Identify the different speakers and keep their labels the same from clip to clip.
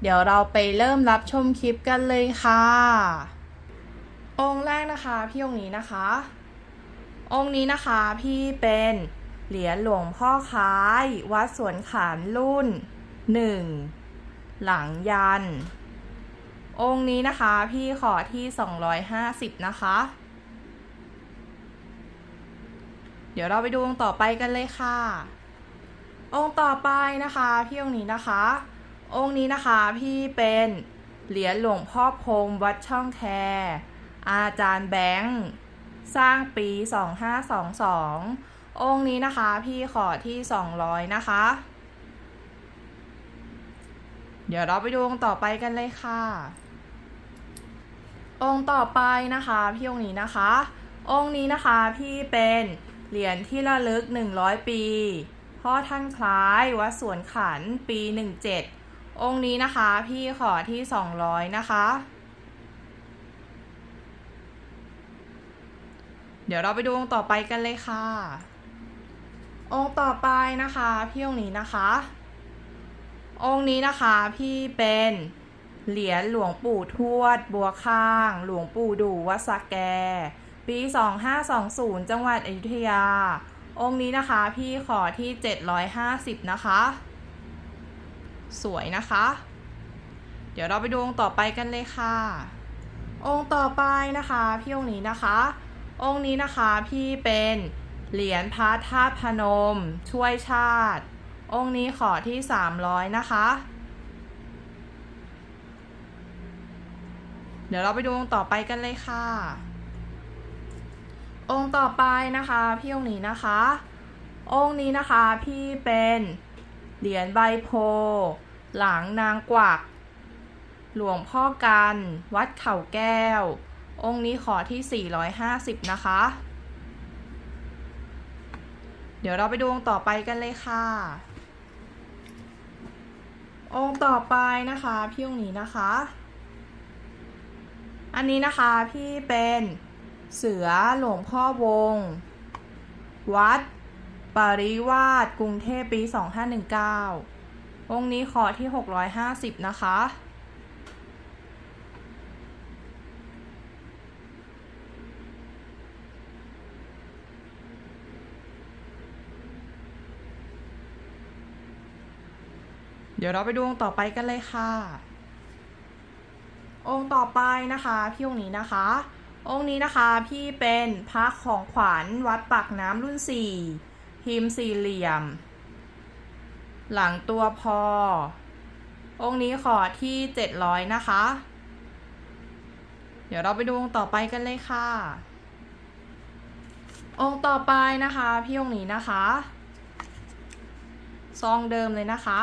Speaker 1: เดี๋ยวเราไปเริ่มรับชมคลิปกันเลยค่ะ องค์แรกนะคะ พี่องค์นี้นะคะ องค์นี้นะคะพี่เป็นเหรียญหลวงพ่อค้าย วัดสวนขานรุ่นหนึ่งหลังยัน องค์นี้นะคะพี่ขอที่ 250 นะคะ เดี๋ยวเราไปดูองค์ต่อไปกันเลยค่ะ องค์ต่อไปนะคะ พี่องค์นี้นะคะ องค์นี้นะคะพี่เป็นเหรียญหลวงพ่อพรมวัดช่องแค อาจารย์แบงค์สร้างปี 2522 องค์นี้นะคะพี่ขอที่ 200 นะคะ เดี๋ยวเราไปดูองค์ต่อไปกันเลยค่ะ องค์ต่อไปนะคะพี่องค์นี้นะคะ องค์นี้นะคะพี่เป็นเหรียญที่ระลึก 100 ปี พ่อท่านคล้ายวัดสวนขันปี 17 องค์นี้นะคะพี่ขอที่200นะคะ เดี๋ยวเราไปดูองค์ต่อไปกันเลยค่ะ องค์ต่อไปนะคะ พี่องค์นี้นะคะ องค์นี้นะคะพี่เป็นเหรียญหลวงปู่ทวด บัวข้าง หลวงปู่ดูวัดสแก ปี 2520 จังหวัดอยุธยา องค์นี้นะคะพี่ขอที่ 750 นะคะ สวยนะคะ เดี๋ยวเราไปดูองค์ต่อไปกันเลยค่ะ องค์ต่อไปนะคะพี่องค์นี้นะคะ องค์นี้นะคะพี่เป็นเหรียญพระธาตุพนม ช่วยชาติ องค์นี้ขอที่ 300 นะคะ เดี๋ยวเราไปดูองค์ต่อไปกันเลยค่ะ องค์ต่อไปนะคะ พี่องค์นี้นะคะ องค์นี้นะคะพี่เป็น เหรียญใบโพ หลังนางกวัก หลวงพ่อกัน วัดเขาแก้ว องค์นี้ขอที่ 450 นะคะ เดี๋ยวเราไปดูองค์ต่อไปกันเลยค่ะ องค์ต่อไปนะคะ พี่องค์นี้นะคะ อันนี้นะคะพี่เป็นเสือหลวงพ่อวง วัด ปริวาสกรุงเทพปี 2519 องค์นี้ขอที่ 650 นะคะ เดี๋ยวเราไปดูองค์ต่อไปกันเลยค่ะ องค์ต่อไปนะคะพี่องค์นี้นะคะ องค์นี้นะคะพี่เป็นพระของขวัญวัดปากน้ำรุ่นสี่ พิมพ์สี่เหลี่ยม หลังตัวพอ องค์นี้ขอที่เจ็ดร้อยนะคะ เดี๋ยวเราไปดูองค์ต่อไปกันเลยค่ะ องค์ต่อไปนะคะ พี่องค์นี้นะคะ ซองเดิมเลยนะคะ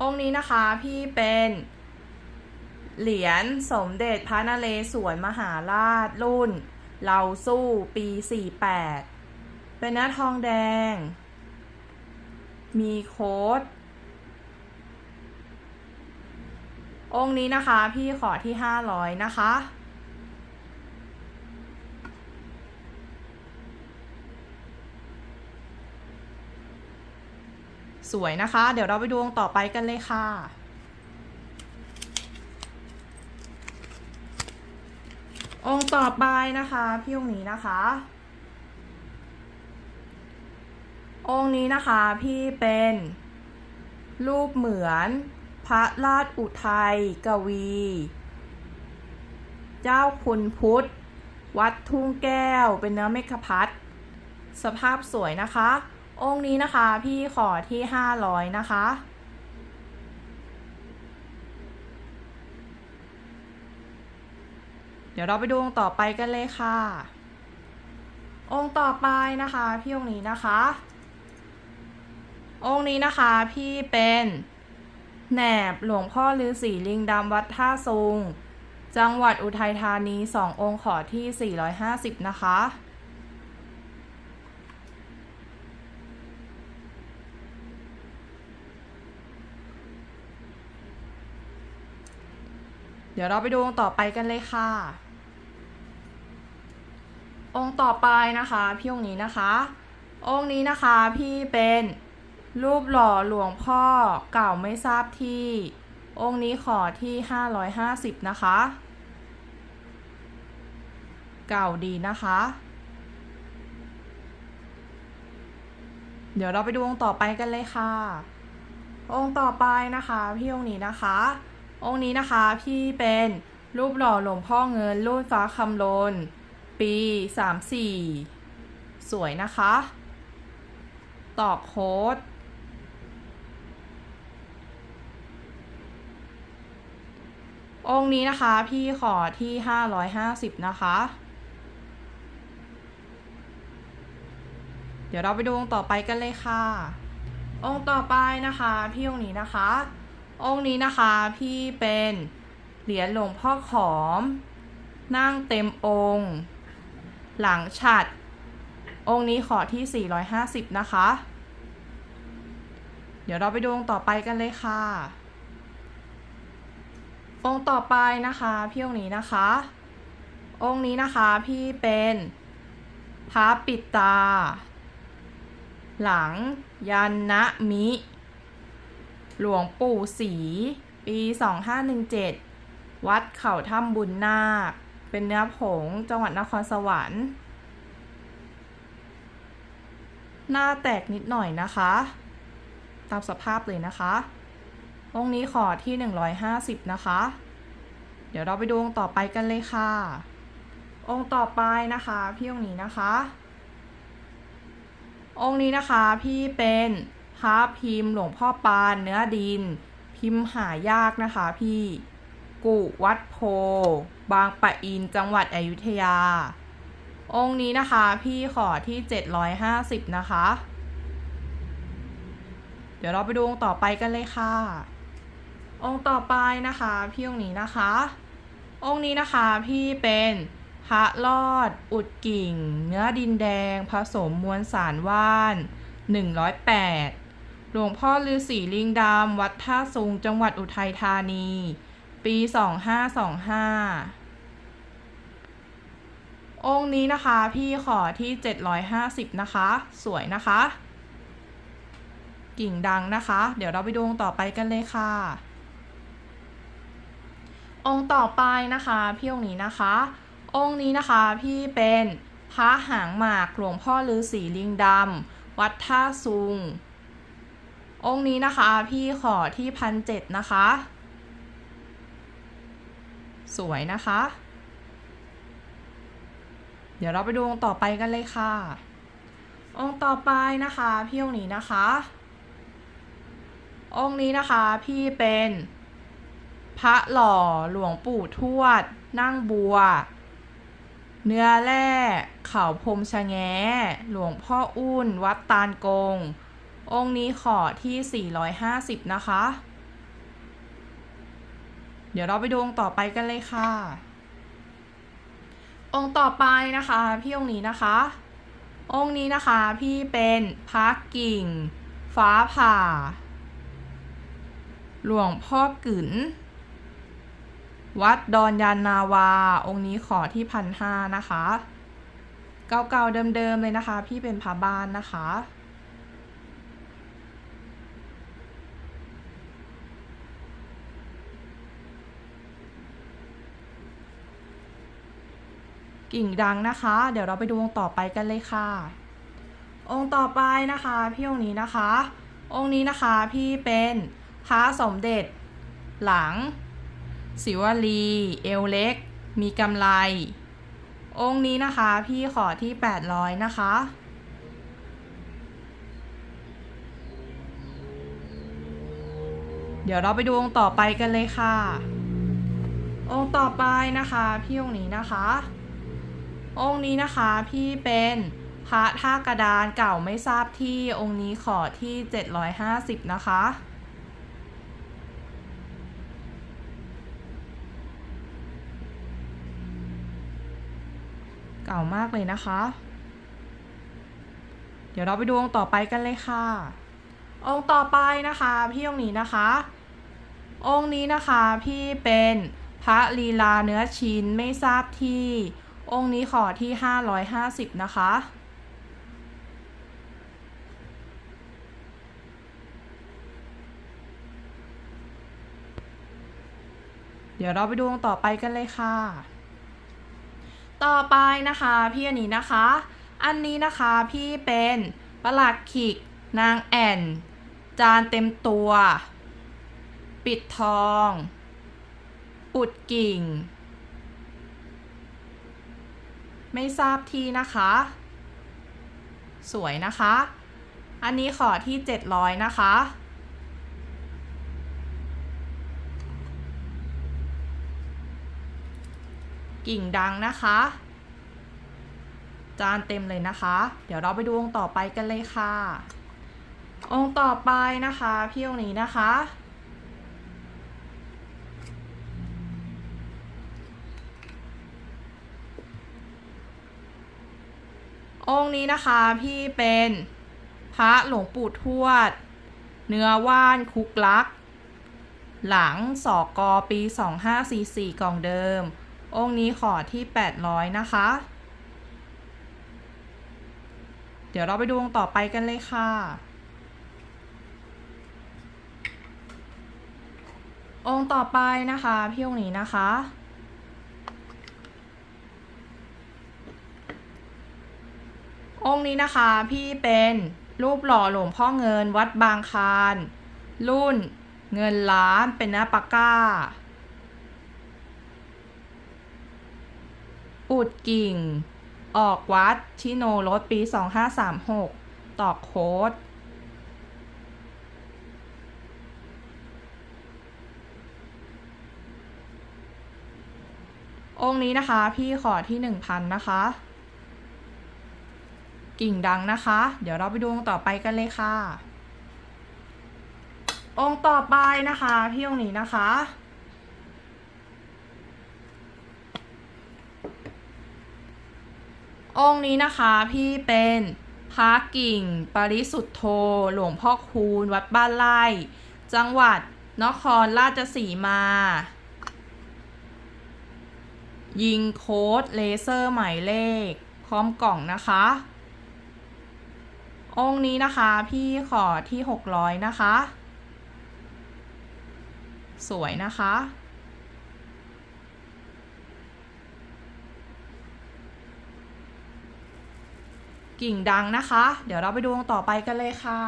Speaker 1: องค์นี้นะคะพี่เป็นเหรียญสมเด็จพระนเรศวรมหาราชรุ่น เราสู้ปี 48 เป็นเนื้อทองแดง มีโค้ด องค์นี้นะคะพี่ขอที่ 500 นะคะสวยนะคะ เดี๋ยวเราไปดูองค์ต่อไปกันเลยค่ะ องค์ต่อไปนะคะ พี่องค์นี้นะคะ องค์นี้นะคะพี่เป็น รูปเหมือนพระราชอุทัยกวี เจ้าคุณพุทธ วัดทุ่งแก้วเป็นเนื้อเมฆพัดสภาพสวยนะคะ องค์นี้นะคะพี่ขอที่ 500 นะคะ เดี๋ยวเราไปดูองค์ต่อไปกันเลยค่ะ องค์ต่อไปนะคะ พี่องค์นี้นะคะ องค์นี้นะคะพี่เป็นแหนบหลวงพ่อฤาษีลิงดำวัดท่าซุง จังหวัดอุทัยธานีสององค์ขอที่ 450 นะคะเดี๋ยวเราไปดูองค์ต่อไปกันเลยค่ะ องค์ต่อไปนะคะพี่องค์นี้นะคะ องค์นี้นะคะพี่เป็นรูปหล่อหลวงพ่อเก่าไม่ทราบที่ องค์นี้ขอที่ 550 นะคะ เก่าดีนะคะ เดี๋ยวเราไปดูองค์ต่อไปกันเลยค่ะ องค์ต่อไปนะคะพี่องค์นี้นะคะ องค์นี้นะคะพี่เป็นรูปหล่อหลวงพ่อเงินรุ่นฟ้าคำลน ปี34สวยนะคะตอกโค้ดองค์นี้นะคะพี่ขอที่550นะคะ เดี๋ยวเราไปดูองค์ต่อไปกันเลยค่ะ องค์ต่อไปนะคะ พี่องค์นี้นะคะ องค์นี้นะคะพี่เป็นเหรียญหลวงพ่อขอม นั่งเต็มองค์ หลังฉัด องค์นี้ขอที่ 450 นะคะ เดี๋ยวเราไปดูองค์ต่อไปกันเลยค่ะ องค์ต่อไปนะคะ พี่องค์นี้นะคะ องค์นี้นะคะพี่เป็นพระปิดตา หลังยันนะมิ หลวงปู่ศรีปี 2517 วัดเขาถ้ำบุญนาค เป็นเนื้อผงจังหวัดนครสวรรค์ หน้าแตกนิดหน่อยนะคะ ตามสภาพเลยนะคะ องค์นี้ขอที่ 150 นะคะ เดี๋ยวเราไปดูองค์ต่อไปกันเลยค่ะ องค์ต่อไปนะคะพี่องค์นี้นะคะ องค์นี้นะคะพี่เป็นพระพิมพ์หลวงพ่อปานเนื้อดิน พิมพ์หายากนะคะพี่ กุวัดโพ บางปะอินจังหวัดอยุธยา องค์นี้นะคะพี่ขอที่ 750 นะคะ เดี๋ยวเราไปดูองค์ต่อไปกันเลยค่ะ องค์ต่อไปนะคะ พี่องค์นี้นะคะ องค์นี้นะคะพี่เป็นพระลอด อุดกิ่ง เนื้อดินแดง ผสมมวลสารว่าน 108 หลวงพ่อฤาษีลิงดำวัดท่าซุงจังหวัดอุทัยธานี ปี 2525 องค์นี้นะคะพี่ขอที่ 750 นะคะ สวยนะคะ กิ่งดังนะคะ เดี๋ยวเราไปดูองค์ต่อไปกันเลยค่ะ องค์ต่อไปนะคะพี่องค์นี้นะคะ องค์นี้นะคะพี่เป็นพระหางหมากหลวงพ่อฤาษีลิงดำวัดท่าซุงองค์นี้นะคะพี่ขอที่พันเจ็ดนะคะ สวยนะคะ เดี๋ยวเราไปดูองค์ต่อไปกันเลยค่ะ องค์ต่อไปนะคะพี่องค์นี้นะคะ องค์นี้นะคะพี่เป็นพระหล่อหลวงปู่ทวด นั่งบัว เนื้อแร่เขาพรมชะแงหลวงพ่ออุ้นวัดตาลกง องค์นี้ขอที่ 450 นะคะ เดี๋ยวเราไปดูองค์ต่อไปกันเลยค่ะ องค์ต่อไปนะคะ พี่องค์นี้นะคะ องค์นี้นะคะพี่เป็นพระกิ่ง ฟ้าผ่า หลวงพ่อกึ๋นวัดดอนยานนาวา องค์นี้ขอที่พันห้านะคะ เก่าๆเดิมๆเลยนะคะ พี่เป็นพาบ้านนะคะ กิ่งดังนะคะ เดี๋ยวเราไปดูองค์ต่อไปกันเลยค่ะ องค์ต่อไปนะคะพี่องค์นี้นะคะ องค์นี้นะคะพี่เป็นพระสมเด็จ หลังศิวลีเอวเล็ก มีกำไรองค์นี้นะคะพี่ขอที่ 800 นะคะเดี๋ยวเราไปดูองค์ต่อไปกันเลยค่ะ องค์ต่อไปนะคะ พี่องค์นี้นะคะ องค์นี้นะคะพี่เป็นพระท่ากระดานเก่าไม่ทราบที่องค์นี้ขอที่ 750 นะคะ เก่ามากเลยนะคะ เดี๋ยวเราไปดูองค์ต่อไปกันเลยค่ะ องค์ต่อไปนะคะพี่องค์นี้นะคะ องค์นี้นะคะพี่เป็นพระลีลาเนื้อชิ้นไม่ทราบที่ องค์นี้ขอที่ 550 นะคะ เดี๋ยวเราไปดูองค์ต่อไปกันเลยค่ะ ต่อไปนะคะพี่อันนี้นะคะ อันนี้นะคะพี่เป็นประหลัดขิกนางแอ่น จานเต็มตัว ปิดทอง ปุดกิ่ง ไม่ทราบที่นะคะ สวยนะคะ อันนี้ขอที่ 700 นะคะ กิ่งดังนะคะ จานเต็มเลยนะคะ เดี๋ยวเราไปดูองค์ต่อไปกันเลยค่ะ องค์ต่อไปนะคะ พี่องค์นี้นะคะ องค์นี้นะคะพี่เป็นพระหลวงปู่ทวด เนื้อว่านคุกลัก หลังสอกอปี 2544 กล่องเดิม องค์นี้ขอที่ 800 นะคะ เดี๋ยวเราไปดูองค์ต่อไปกันเลยค่ะ องค์ต่อไปนะคะ พี่องค์นี้นะคะ องค์นี้นะคะพี่เป็นรูปหล่อหลวงพ่อเงินวัดบางคาร รุ่นเงินล้านเป็นหน้าปากก้าปุดกิ่ง ออกวัดชิโนรถปี 2536ตอกโค้ดองค์นี้นะคะพี่ขอที่ 1,000 นะคะ กิ่งดังนะคะ เดี๋ยวเราไปดูองค์ต่อไปกันเลยค่ะ องค์ต่อไปนะคะ พี่องค์นี้นะคะ องค์นี้นะคะพี่เป็นพระกิ่ง ปริสุทธโธ หลวงพ่อคูณ วัดบ้านไร่ จังหวัดนครราชสีมา ยิงโค้ดเลเซอร์หมายเลข พร้อมกล่องนะคะ องค์นี้นะคะ พี่ขอที่ 600 นะคะ สวยนะคะ กิ่งดังนะคะ เดี๋ยวเราไปดูองค์ต่อไปกันเลยค่ะ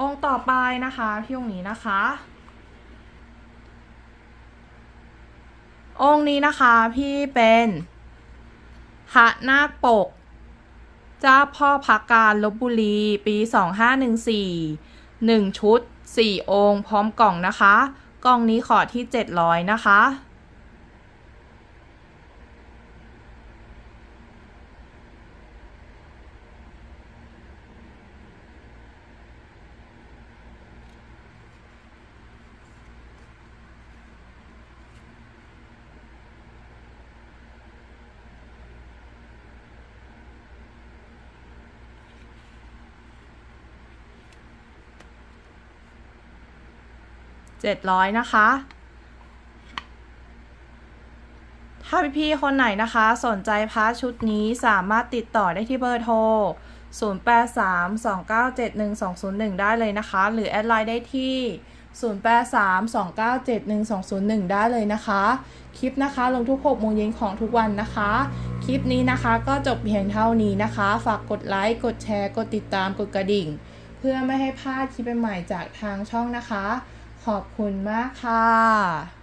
Speaker 1: องค์ต่อไปนะคะ พี่องค์นี้นะคะองค์นี้นะคะพี่เป็นพระนาคปก เจ้าพ่อพักการลบบุรี ปี 2514 1 ชุด 4 องค์ พร้อมกล่องนะคะ กล่องนี้ขอที่ 700 นะคะ 700 นะคะ ถ้าพี่ๆคนไหนนะคะ สนใจพาร์ทชุดนี้สามารถติดต่อได้ที่เบอร์โทร 0832971201 ได้เลยนะคะ หรือแอดไลน์ได้ที่ 0832971201 ได้เลยนะคะ คลิปนะคะลงทุก6โมงเย็นของทุกวันนะคะ คลิปนี้นะคะก็จบเพียงเท่านี้นะคะ ฝากกดไลค์ กดแชร์ กดติดตาม กดกระดิ่ง เพื่อไม่ให้พลาดคลิปใหม่จากทางช่องนะคะ ขอบคุณมากค่ะ